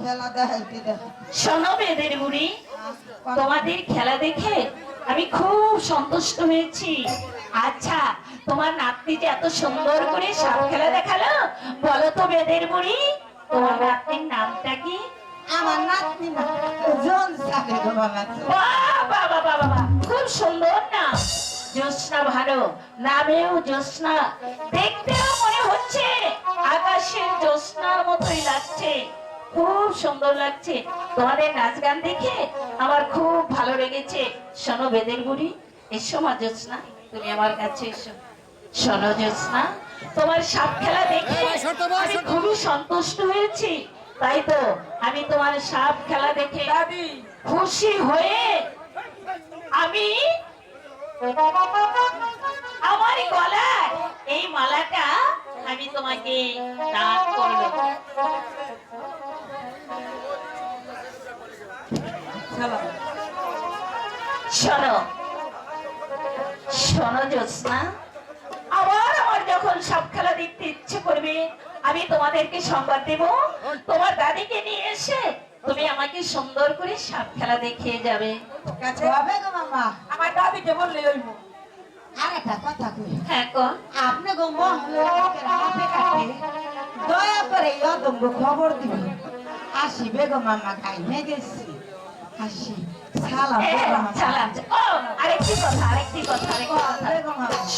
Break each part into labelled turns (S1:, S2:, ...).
S1: খেলা দেখাইতে দেখ
S2: শোনো বেদের বুড়ি তোমাদের খেলা দেখে আমি খুব সন্তুষ্ট হয়েছি। আচ্ছা তোমার নাতনি যে এত সুন্দর করে সাপ খেলা দেখাল বলো তো বেদের বুড়ি তোমার নাতনির নামটা কি?
S1: আমার নাতনি না জন।
S2: খুব সুন্দর জ্যোৎস্না ভালো নামেও জ্যোৎস্না। দেখতেও মনে হচ্ছে আকাশের জ্যোৎস্নার মতোই লাগছে। খুব সুন্দর লাগছে। তোমাদের নাচ গান দেখে আমার খুব ভালো লেগেছে। শোনো বেদের বুড়ি এসো মা জ্যোৎস্না তুমি আমার কাছে এসো। শোনো জ্যোৎস্না তোমার সাপ খেলা দেখে আমি খুবই সন্তুষ্ট হয়েছি। তাই তো আমি তোমার সাপ খেলা দেখে খুশি হয়ে আমি আমার গলায় এই মালাটা আমি তোমাকে দান করল শোনো। শোনো জ্যোৎস্না আবার আমার যখন সব খেলা দেখতে ইচ্ছে করবে আমি তোমাদেরকে সংবাদ দেব। তোমার দাদিকে নিয়ে এসে তুমি আমাকে সুন্দর করে সাপ খেলা দেখিয়ে যাবে।
S3: আমার দাদিকে বললে
S1: আর একটা কথা কই?
S2: হ্যাঁ কোন
S1: আপনি গো দয়া করে খবর দিবেন। আসি বেগম মামা খাইনে গেছি আসি
S2: আরেকটি কথা আরেকটি কথা।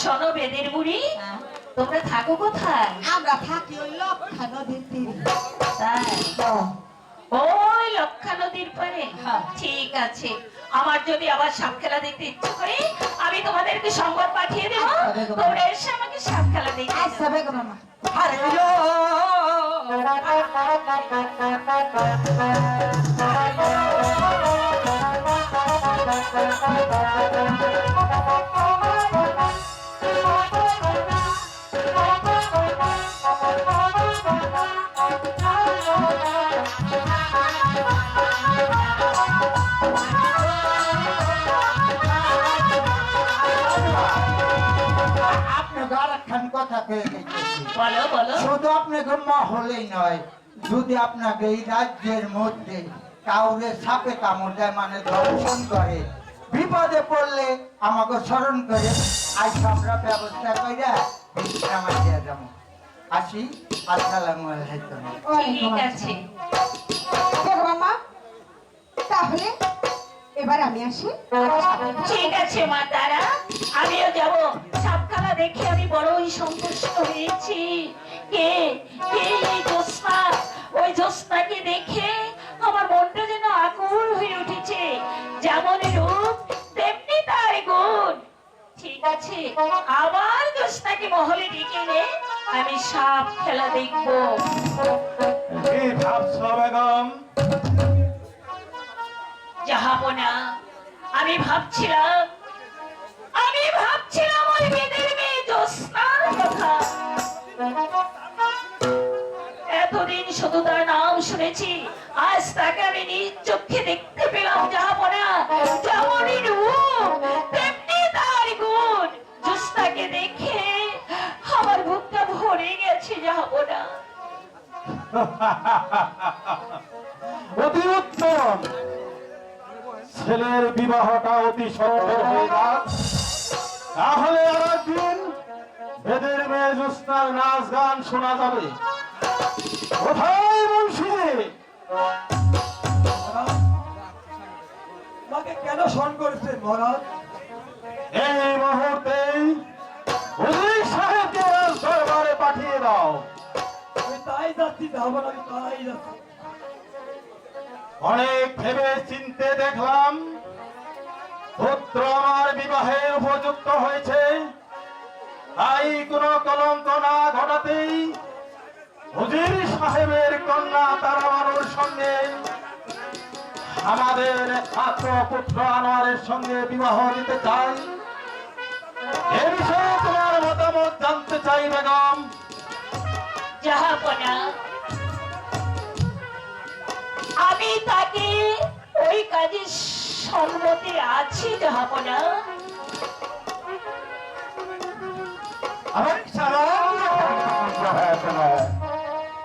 S2: শোনো বেদের বুড়ি
S1: হ্যাঁ।
S2: তোমরা থাকো কোথায়?
S1: আমরা থাকি ওই লক্ষা নদীর তীরে।
S2: তাই? ওই লক্ষা নদীর পারে
S1: হ্যাঁ।
S2: ঠিক আছে। আমার যদি আবার সাপ খেলা দেখতে ইচ্ছে করে আমি তোমাদেরকে সংবাদ পাঠিয়ে দেবো। তোমরা
S4: আপনাকে কথা কয়ে
S2: বলো বলো।
S4: শুধু আপনাকে মহলেই নয় যদি আপনাকে এই রাজ্যের মধ্যে কাউরে সাপে কামড় দেয় মানে দর্শন করে বিপদে পড়লে আমাকে স্মরণ করে আজ আমরা ব্যবস্থা করে বিশ্রাম দিয়ে যাব। আসি আসসালামু আলাইকুম।
S2: ঠিক আছে।
S5: দেখো তাহলে এবার আমি আসি।
S2: ঠিক আছে মা তারা। আমিও যাব। দেখে আমি বড়ই সন্তুষ্ট হয়েছি। কে? কে এই জ্যোৎস্না? ওই জ্যোৎস্নাকে দেখে আমার মনটা যেন আকুল হয়ে উঠেছে। যেমন রূপ তেমনি তার গুণ। ঠিক আছে আবার জ্যোৎস্নাকে মহলে ডেকে এনে আমি সাপ খেলা দেখব।
S6: বেগম?
S2: যাহাবনা আমি ভাবছিলাম আমি ভাবছিলাম ওই মেয়েদের শুধু তার নাম শুনেছি। আজ তাকে আমি নিজ চোখে দেখতে পেলাম যাহাবনা যেমনই তেমনি তার গুণ। জ্যোৎস্নাকে দেখে আমার বুকটা ভরে গেছে
S6: অতি উত্তম। ছেলের বিবাহটা অতি সফল হয়ে তাহলে আর একদিন নাচ গান শোনা যাবে। কোথায় মুন্সিদে
S3: আমাকে কেন স্মরণ করেছেন মহারাজ?
S6: এই মুহূর্তেই হুজুর সাহেবকে দরবারে পাঠিয়ে দাও।
S3: আমি তাই যাচ্ছি যাব না আমি তাই যাচ্ছি।
S6: অনেক ভেবে চিনতে দেখলাম পুত্র আমার বিবাহে উপযুক্ত হয়েছে। তাই কোন কলঙ্ক না ঘটাতেই হুজির সাহেবের কন্যা তারাবানুর সঙ্গে। আমাদের ছাত্র পুত্র আনোয়ারের সঙ্গে বিবাহ দিতে চাই এ বিষয়ে তোমার মতামত জানতে চাই বেগম।
S2: যাহাপনা আমি তাকে ওই কাজে সম্মতি আছি যাহাপনা
S6: আমার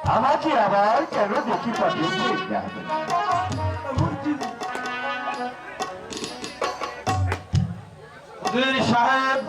S7: আমাকে আবার কেন দেখি পাঠিয়েছে সাহেব